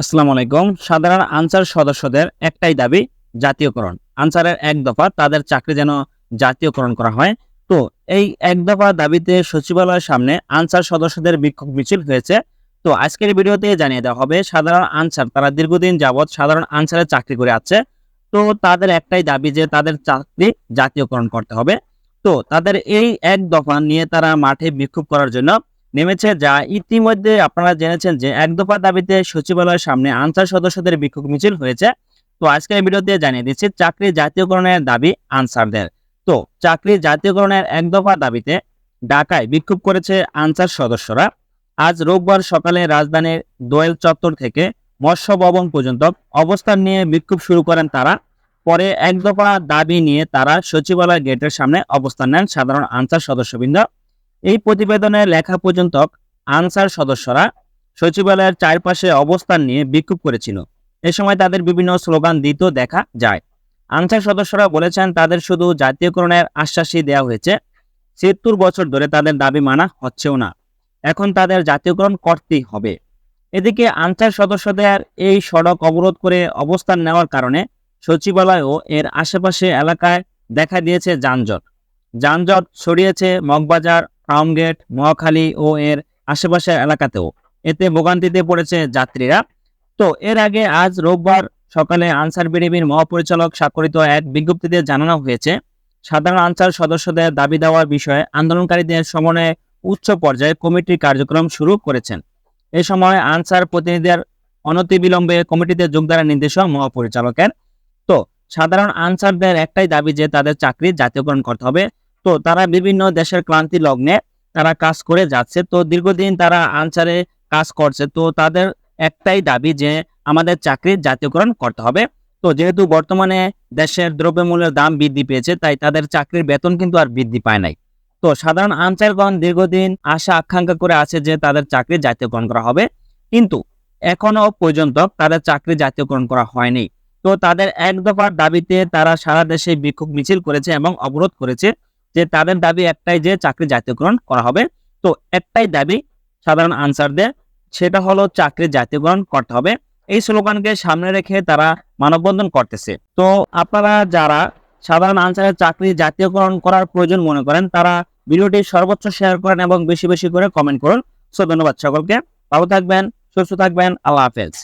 আসসালামু আলাইকুম। সাধারণ আনসার সদস্যদের একটাই দাবি, জাতীয়করণ। আনসারের এক দফা তাদের চাকরি যেন জাতীয়করণ করা হয়। তো এই এক দফা দাবিতে সচিবালয়ের সামনে আনসার সদস্যদের বিক্ষোভ মিছিল হয়েছে। তো আজকের ভিডিওতে জানিয়ে দেওয়া হবে, সাধারণ আনসার তারা দীর্ঘদিন যাবৎ সাধারণ আনসারের চাকরি করে আছে। তো তাদের একটাই দাবি যে তাদের চাকরি জাতীয়করণ করতে হবে। তো তাদের এই এক দফা নিয়ে তারা মাঠে বিক্ষোভ করার জন্য নেমেছে যা ইতিমধ্যে আপনারা জেনেছেন যে এক দফা দাবিতে সচিবালয়ের সামনে আনসার সদস্যদের বিক্ষোভ মিছিল হয়েছে। তো আজকের ভিডিওতে জানিয়ে দিচ্ছি, চাকরি জাতীয়করণের দাবি আনসারদের। তো চাকরি জাতীয়করণের এক দফা দাবিতে ঢাকায় বিক্ষোভ করেছে আনসার সদস্যরা। আজ রোববার সকালে রাজধানীর দোয়েল চত্বর থেকে মৎস্য ভবন পর্যন্ত অবস্থান নিয়ে বিক্ষোভ শুরু করেন তারা। পরে এক দফা দাবি নিয়ে তারা সচিবালয় গেটের সামনে অবস্থান নেন সাধারণ আনসার সদস্যবৃন্দ। এই প্রতিবেদনে লেখা পর্যন্ত আনসার সদস্যরা সচিবালয়ের চারপাশে অবস্থান নিয়ে বিক্ষোভ করেছিল। এ সময় তাদের বিভিন্ন স্লোগান দিত দেখা যায়। আনসার সদস্যরা বলেছেন, তাদের শুধু জাতীয়করণের আশ্বাসই দেওয়া হয়েছে। ছিয়াত্তর বছর ধরে তাদের দাবি মানা হচ্ছেও না। এখন তাদের জাতীয়করণ করতেই হবে। এদিকে আনসার সদস্যদের এই সড়ক অবরোধ করে অবস্থান নেওয়ার কারণে সচিবালয় ও এর আশেপাশে এলাকায় দেখা দিয়েছে যানজট। যানজট ছড়িয়েছে মগবাজার ফার্মগেট মহাখালী ও এর আশেপাশের এলাকাতেও। এতে ভোগান্তিতে পড়েছে যাত্রীরা। তো এর আগে আজ রোববার সকালে আনসার বিডিবির মহাপরিচালক স্বাক্ষরিত এক বিজ্ঞপ্তিতে জানানো হয়েছে, সাধারণ আনসার সদস্যদের দাবি দেওয়ার বিষয়ে আন্দোলনকারীদের সমন্বয়ে উচ্চ পর্যায়ে কমিটির কার্যক্রম শুরু করেছেন। এ সময় আনসার প্রতিনিধিদের অনতিবিলম্বে কমিটিতে যোগদানের নির্দেশ মহাপরিচালকের। তো সাধারণ আনসারদের একটাই দাবি যে তাদের চাকরি জাতীয়করণ করতে হবে। তো তারা বিভিন্ন দেশের ক্লান্তি লগ্নে তারা কাজ করে যাচ্ছে। তো দীর্ঘদিন তারা আনসারে কাজ করছে। তো তাদের একটাই দাবি যে আমাদের চাকরি জাতীয়করণ করতে হবে। তো যেহেতু বর্তমানে দেশের দ্রব্যমূল্যের দাম বৃদ্ধি পেয়েছে, তাই তাদের চাকরির বেতন কিন্তু আর বৃদ্ধি পায় নাই। তো সাধারণ আনসারগণ দীর্ঘদিন আশা আকাঙ্ক্ষা করে আছে যে তাদের চাকরি জাতীয়করণ করা হবে। কিন্তু এখনও পর্যন্ত তাদের চাকরি জাতীয়করণ করা হয়নি। তো তাদের এক দফার দাবিতে তারা সারা দেশে বিক্ষোভ মিছিল করেছে এবং অবরোধ করেছে। যে তাদের দাবি একটাই যে চাকরি জাতীয়করণ করা হবে। তো একটাই দাবি সাধারণ আনসারদের সেটা হলো চাকরি জাতীয়করণ করতে হবে। এই স্লোগানকে সামনে রেখে তারা মানববন্ধন করতেছে। তো আপনারা যারা সাধারণ আনসারের চাকরি জাতীয়করণ করার প্রয়োজন মনে করেন, তারা ভিডিওটি সর্বোচ্চ শেয়ার করেন এবং বেশি বেশি করে কমেন্ট করুন। সো ধন্যবাদ সকলকে। ভালো থাকবেন, সুস্থ থাকবেন, আল্লাহ হাফেজ।